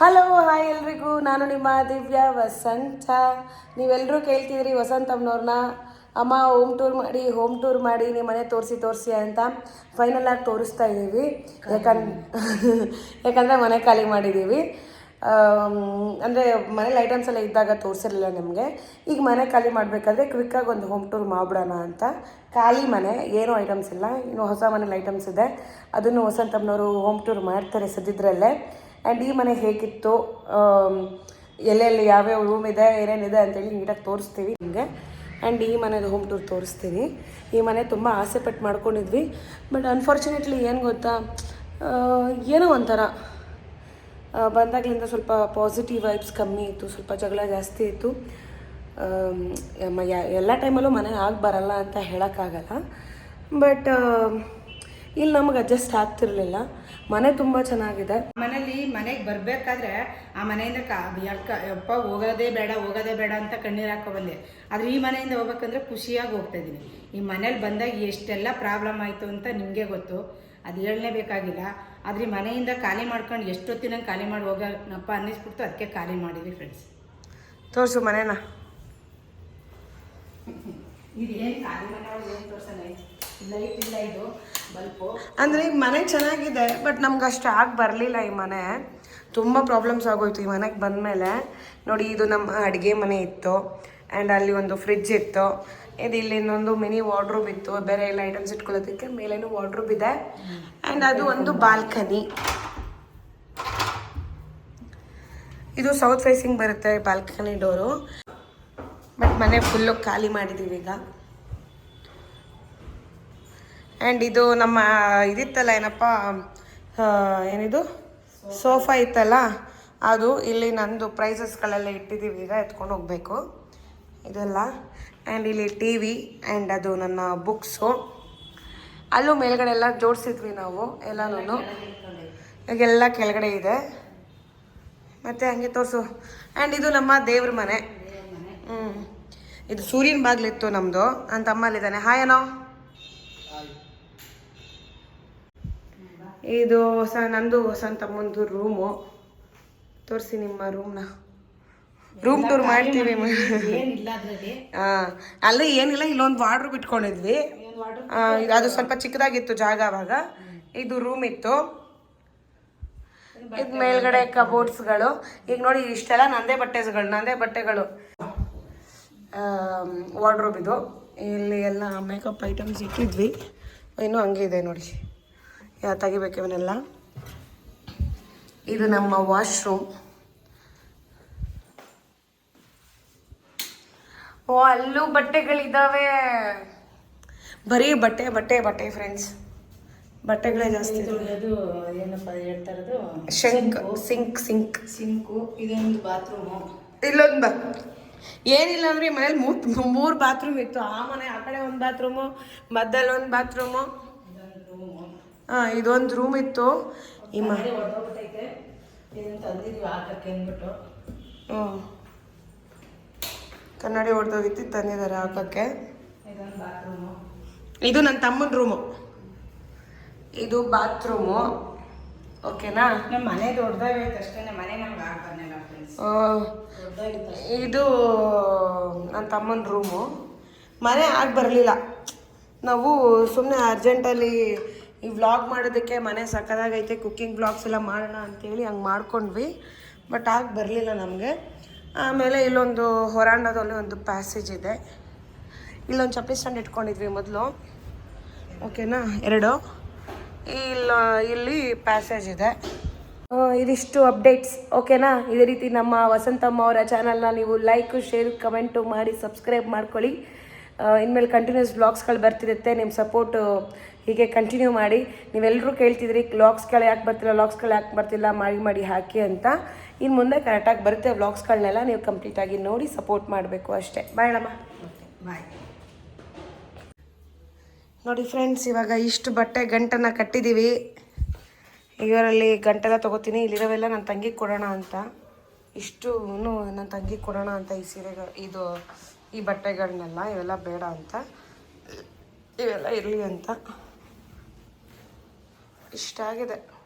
Hello hi ಎಲ್ರಿಗೂ. ನಾನು ನಿಮ್ಮ ದಿವ್ಯ ವಸಂತ. ನೀವೆಲ್ಲರೂ ಕೇಳ್ತಿದ್ರಿ ವಸಂತ ಅಮ್ಮನವ್ರನ್ನ ಅಮ್ಮ ಹೋಮ್ ಟೂರ್ ಮಾಡಿ ಹೋಮ್ ಟೂರ್ ಮಾಡಿ ನಿಮ್ಮ ಮನೆ ತೋರಿಸಿ ತೋರಿಸಿ ಅಂತ ಫೈನಲ್ ಆಗಿ ತೋರಿಸ್ತಾ ಇದ್ದೀವಿ. ಯಾಕಂದ್ ಯಾಕಂದರೆ ಮನೆ ಖಾಲಿ ಮಾಡಿದ್ದೀವಿ. ಅಂದರೆ ಮನೇಲಿ ಐಟಮ್ಸ್ ಎಲ್ಲ ಇದ್ದಾಗ ತೋರಿಸಿರಲಿಲ್ಲ ನಿಮಗೆ. ಈಗ ಮನೆ ಖಾಲಿ ಮಾಡಬೇಕಾದ್ರೆ ಕ್ವಿಕ್ಕಾಗಿ ಒಂದು ಹೋಮ್ ಟೂರ್ ಮಾಡ್ಬಿಡೋಣ ಅಂತ. ಖಾಲಿ ಮನೆ, ಏನೂ ಐಟಮ್ಸ್ ಇಲ್ಲ. ಇನ್ನು ಹೊಸ ಮನೇಲಿ ಐಟಮ್ಸ್ ಇದೆ. ಅದನ್ನು ವಸಂತಮ್ಮನವರು ಹೋಮ್ ಟೂರ್ ಮಾಡ್ತಾರೆ ಸದ್ಯದ್ರಲ್ಲೇ. ಆ್ಯಂಡ್ ಈ ಮನೆ ಹೇಗಿತ್ತು ಎಲ್ಲೆಲ್ಲಿ ಯಾವ್ಯಾವ ರೂಮ್ ಇದೆ, ಏನೇನಿದೆ ಅಂತೇಳಿ ನೀಟಾಗಿ ತೋರಿಸ್ತೀವಿ ನಿಮಗೆ. ಆ್ಯಂಡ್ ಈ ಮನೆದು ಹೋಮ್ ಟೂರ್ ತೋರಿಸ್ತೀನಿ. ಈ ಮನೆ ತುಂಬ ಆಸೆ ಪಟ್ಟು ಮಾಡ್ಕೊಂಡಿದ್ವಿ. ಬಟ್ ಅನ್ಫಾರ್ಚುನೇಟ್ಲಿ ಏನು ಗೊತ್ತಾ ಏನೋ ಒಂಥರ. ಬಂದಾಗಲಿಂದ ಸ್ವಲ್ಪ ಪಾಸಿಟಿವ್ ವೈಬ್ಸ್ ಕಮ್ಮಿ ಇತ್ತು, ಸ್ವಲ್ಪ ಜಗಳ ಜಾಸ್ತಿ ಇತ್ತು. ಎಲ್ಲ ಟೈಮಲ್ಲೂ ಮನೆ ಆಗಿ ಬರಲ್ಲ ಅಂತ ಹೇಳೋಕ್ಕಾಗಲ್ಲ. ಬಟ್ ಇಲ್ಲಿ ನಮಗೆ ಅಡ್ಜಸ್ಟ್ ಆಗ್ತಿರ್ಲಿಲ್ಲ. ಮನೆ ತುಂಬ ಚೆನ್ನಾಗಿದೆ. ಮನೇಲಿ ಮನೆಗೆ ಬರಬೇಕಾದ್ರೆ ಆ ಮನೆಯಿಂದ ಕಾ ಯಾಕ ಯಪ್ಪ ಹೋಗೋದೇ ಬೇಡ ಹೋಗೋದೇ ಬೇಡ ಅಂತ ಕಣ್ಣೀರು ಹಾಕೋ ಬಂದೆ. ಆದರೆ ಈ ಮನೆಯಿಂದ ಹೋಗ್ಬೇಕಂದ್ರೆ ಖುಷಿಯಾಗಿ ಹೋಗ್ತಾ ಇದ್ದೀನಿ ಈ ಮನೇಲಿ ಬಂದಾಗ ಎಷ್ಟೆಲ್ಲ ಪ್ರಾಬ್ಲಮ್ ಆಯಿತು ಅಂತ ನಿಮಗೆ ಗೊತ್ತು. ಅದು ಹೇಳಲೇಬೇಕಾಗಿಲ್ಲ ಆದರೆ ಈ ಮನೆಯಿಂದ ಖಾಲಿ ಮಾಡ್ಕೊಂಡು ಎಷ್ಟೊತ್ತಿನ ಖಾಲಿ ಮಾಡಿ ಹೋಗೋಣಪ್ಪ ಅನ್ನಿಸ್ಬಿಡ್ತು. ಅದಕ್ಕೆ ಖಾಲಿ ಮಾಡಿದ್ವಿ ಫ್ರೆಂಡ್ಸ್ ತೋರಿಸು ಮನೇನ. ಇದು ಏನು ಖಾಲಿ ಮನೆ ಏನು ತೋರ್ಸೋಣ ಲೈಟ್ ಇಲ್ಲ ಇದು, ಬಲ್ಪು. ಅಂದರೆ ಈ ಮನೆ ಚೆನ್ನಾಗಿದೆ ಬಟ್ ನಮ್ಗೆ ಅಷ್ಟು ಆಗಿ ಬರಲಿಲ್ಲ ಈ ಮನೆ. ತುಂಬ ಪ್ರಾಬ್ಲಮ್ಸ್ ಆಗೋಯ್ತು ಈ ಮನೆಗೆ ಬಂದಮೇಲೆ. ನೋಡಿ, ಇದು ನಮ್ಮ ಅಡುಗೆ ಮನೆ ಇತ್ತು. ಆ್ಯಂಡ್ ಅಲ್ಲಿ ಒಂದು ಫ್ರಿಡ್ಜ್ ಇತ್ತು. ಇದು ಇಲ್ಲಿ ಇನ್ನೊಂದು ಮಿನಿ ವಾರ್ಡ್ರೂಬ್ ಇತ್ತು. ಬೇರೆ ಎಲ್ಲ ಐಟಮ್ಸ್ ಇಟ್ಕೊಳ್ಳೋದಕ್ಕೆ ಮೇಲೇನು ವಾರ್ಡ್ರೂಬ್ ಇದೆ. ಆ್ಯಂಡ್ ಅದು ಒಂದು ಬಾಲ್ಕನಿ ಇದು ಸೌತ್ ಫೇಸಿಂಗ್ ಬರುತ್ತೆ ಬಾಲ್ಕನಿ ಡೋರು ಬಟ್ ಮನೆ ಫುಲ್ಲು ಖಾಲಿ ಮಾಡಿದ್ದೀವಿ ಈಗ. ಆ್ಯಂಡ್ ಇದು ನಮ್ಮ ಇದಿತ್ತಲ್ಲ ಏನಪ್ಪ ಏನಿದು? ಸೋಫಾ ಇತ್ತಲ್ಲ? ಅದು ಇಲ್ಲಿ ನಂದು ಪ್ರೈಸಸ್ಗಳೆಲ್ಲ ಇಟ್ಟಿದ್ದೀವಿ ಈಗ, ಎತ್ಕೊಂಡು ಹೋಗಬೇಕು. ಇದೆಲ್ಲ. ಆ್ಯಂಡ್ ಇಲ್ಲಿ ಟಿ ವಿ ಆ್ಯಂಡ್ ಅದು ನನ್ನ ಬುಕ್ಸು ಅಲ್ಲೂ ಮೇಲ್ಗಡೆ ಎಲ್ಲ ಜೋಡಿಸಿದ್ವಿ ನಾವು ಎಲ್ಲನೂ ಈಗೆಲ್ಲ ಕೆಳಗಡೆ ಇದೆ. ಮತ್ತು ಹಂಗೆ ತೋರಿಸು. ಆ್ಯಂಡ್ ಇದು ನಮ್ಮ ದೇವ್ರ ಮನೆ. ಹ್ಞೂ ಇದು ಸೂರ್ಯನ ಬಾಗಿಲಿತ್ತು ನಮ್ಮದು ನನ್ನ ತಮ್ಮಲ್ಲಿದ್ದಾನೆ ಹಾಯ್ ಏನೋ ಇದು ಹೊಸ ನಂದು ಹೊಸ ತಮ್ಮಂದು ರೂಮು ತೋರಿಸಿ ನಿಮ್ಮ ರೂಮ್ನ ರೂಮ್ ಟೂರ್ ಮಾಡ್ತೀವಿ ಹಾಂ ಅಲ್ಲಿ ಏನಿಲ್ಲ ಇಲ್ಲೊಂದು ವಾರ್ಡ್ರೂಮ್ ಇಟ್ಕೊಂಡಿದ್ವಿ. ಅದು ಸ್ವಲ್ಪ ಚಿಕ್ಕದಾಗಿತ್ತು ಜಾಗ ಅವಾಗ. ಇದು ರೂಮ್ ಇತ್ತು. ಇದು ಮೇಲ್ಗಡೆ ಕಬೋರ್ಡ್ಸ್ಗಳು ಈಗ ನೋಡಿ ಇಷ್ಟೆಲ್ಲ ನಂದೇ ಬಟ್ಟೆಗಳು ನಂದೇ ಬಟ್ಟೆಗಳು. ವಾರ್ಡ್ರೋಬ್ ಇದು. ಇಲ್ಲಿ ಎಲ್ಲ ಮೇಕಪ್ ಐಟಮ್ಸ್ ಇಟ್ಟಿದ್ವಿ. ಇನ್ನೂ ಹಂಗೆ ಇದೆ ನೋಡಿ. ತೆಗಿಬೇಕು ಇವನ್ನೆಲ್ಲ. ಇದು ನಮ್ಮ ವಾಶ್ರೂಮ್ ಓ ಅಲ್ಲೂ ಬಟ್ಟೆಗಳಿದ್ದಾವೆ ಬರೀ ಬಟ್ಟೆ ಬಟ್ಟೆ ಬಟ್ಟೆ ಫ್ರೆಂಡ್ಸ್ ಬಟ್ಟೆಗಳೇ ಜಾಸ್ತಿ. ಅದು ಏನಪ್ಪ ಹೇಳ್ತಾ ಇರೋದು? ಶಂಕ್. ಸಿಂಕ್ ಸಿಂಕ್ ಸಿಂಕು ಇದೊಂದು ಬಾತ್ರೂಮು ಇಲ್ಲೊಂದು ಬಾ ಏನಿಲ್ಲ ಅಂದ್ರೆ ಈ ಮನೇಲಿ ಮೂರ್ ಮೂರು ಬಾತ್ರೂಮ್ ಇತ್ತು. ಆ ಮನೆ ಆ ಕಡೆ ಒಂದು ಬಾತ್ರೂಮು ಮದ್ದಲ್ಲಿ ಒಂದು ಬಾತ್ರೂಮು ಹಾಂ ಇದೊಂದು ರೂಮ್ ಇತ್ತು. ಈ ಮ ಮನೆ ಹೊಡೆದೋಗ್ಬಿಟ್ಟೈತೆ ಇದನ್ನ ತಂದಿದ್ವಿ ಹಾಕಕ್ಕೆ ಅಂದ್ಬಿಟ್ಟು. ಹ್ಞೂ ಕನ್ನಡಿ ಹೊಡೆದೋಗಿತ್ತು ತಂದಿದ್ದಾರೆ ಹಾಕೋಕ್ಕೆ ಇದು ನನ್ನ ತಮ್ಮನ ರೂಮು ಇದು ಬಾತ್ರೂಮು ಓಕೆನಾ? ನಮ್ಮ ಮನೆ ದೊಡ್ಡದಾಗಿರುತ್ತೆ ಅಷ್ಟೇ ಮನೆ ನಮ್ಗೆ ಇದು ನನ್ನ ತಮ್ಮನ ರೂಮು ಮನೆ ಆಗಿ ಬರಲಿಲ್ಲ. ನಾವು ಸುಮ್ಮನೆ ಅರ್ಜೆಂಟಲ್ಲಿ ಈ ವ್ಲಾಗ್ ಮಾಡೋದಕ್ಕೆ ಮನೆ ಸಕ್ಕದಾಗೈತೆ ಕುಕ್ಕಿಂಗ್ ಬ್ಲಾಗ್ಸ್ ಎಲ್ಲ ಮಾಡೋಣ ಅಂತೇಳಿ ಹಂಗೆ ಮಾಡ್ಕೊಂಡ್ವಿ. ಬಟ್ ಆಗ ಬರಲಿಲ್ಲ ನಮಗೆ. ಆಮೇಲೆ ಇಲ್ಲೊಂದು ಹೊರಾಂಡದಲ್ಲಿ ಒಂದು ಪ್ಯಾಸೇಜ್ ಇದೆ. ಇಲ್ಲೊಂದು ಚಪ್ಪಲಿ ಸ್ಟ್ಯಾಂಡ್ ಇಟ್ಕೊಂಡಿದ್ವಿ ಮೊದಲು. ಓಕೆನಾ ಎರಡು. ಇಲ್ಲ, ಇಲ್ಲಿ ಪ್ಯಾಸೇಜ್ ಇದೆ. ಇದಿಷ್ಟು ಅಪ್ಡೇಟ್ಸ್ ಓಕೆನಾ ಇದೇ ರೀತಿ ನಮ್ಮ ವಸಂತಮ್ಮ ಅವರ ಚಾನಲ್ನ ನೀವು ಲೈಕ್ ಶೇರ್ ಕಮೆಂಟು ಮಾಡಿ ಸಬ್ಸ್ಕ್ರೈಬ್ ಮಾಡ್ಕೊಳ್ಳಿ. ಇನ್ಮೇಲೆ ಕಂಟಿನ್ಯೂಸ್ ಬ್ಲಾಗ್ಸ್ಗಳು ಬರ್ತಿರುತ್ತೆ ನಿಮ್ಮ ಸಪೋರ್ಟು ಹೀಗೆ ಕಂಟಿನ್ಯೂ ಮಾಡಿ. ನೀವೆಲ್ಲರೂ ಕೇಳ್ತಿದ್ರಿ ವ್ಲಾಗ್ಸ್ಗಳು ಯಾಕೆ ಬರ್ತಿಲ್ಲ ವ್ಲಾಗ್ಸ್ಗಳು ಯಾಕೆ ಬರ್ತಿಲ್ಲ, ಮಾಡಿ ಮಾಡಿ, ಹಾಕಿ ಅಂತ. ಇನ್ನು ಮುಂದೆ ಕರೆಕ್ಟಾಗಿ ಬರುತ್ತೆ ವ್ಲಾಗ್ಸ್ಗಳನ್ನೆಲ್ಲ ನೀವು ಕಂಪ್ಲೀಟಾಗಿ ನೋಡಿ ಸಪೋರ್ಟ್ ಮಾಡಬೇಕು ಅಷ್ಟೇ. ಬಾಯ್ ಬಾಯ್ ನೋಡಿ ಫ್ರೆಂಡ್ಸ್ ಇವಾಗ ಇಷ್ಟು ಬಟ್ಟೆ ಗಂಟನ್ನು ಕಟ್ಟಿದ್ದೀವಿ. ಇವರಲ್ಲಿ ಗಂಟೆಲ್ಲ ತೊಗೋತೀನಿ. ಇಲ್ಲಿರೋವೆಲ್ಲ ನನ್ನ ತಂಗಿಗೆ ಕೊಡೋಣ ಅಂತ. ಇಷ್ಟು ನನ್ನ ತಂಗಿಗೆ ಕೊಡೋಣ ಅಂತ ಈ ಸೀರೆಗಳು ಇದು ಈ ಬಟ್ಟೆಗಳನ್ನೆಲ್ಲ ಇವೆಲ್ಲ ಬೇಡ ಅಂತ. ಇವೆಲ್ಲ ಇರಲಿ ಅಂತ. ಇಷ್ಟ ಆಗಿದೆ.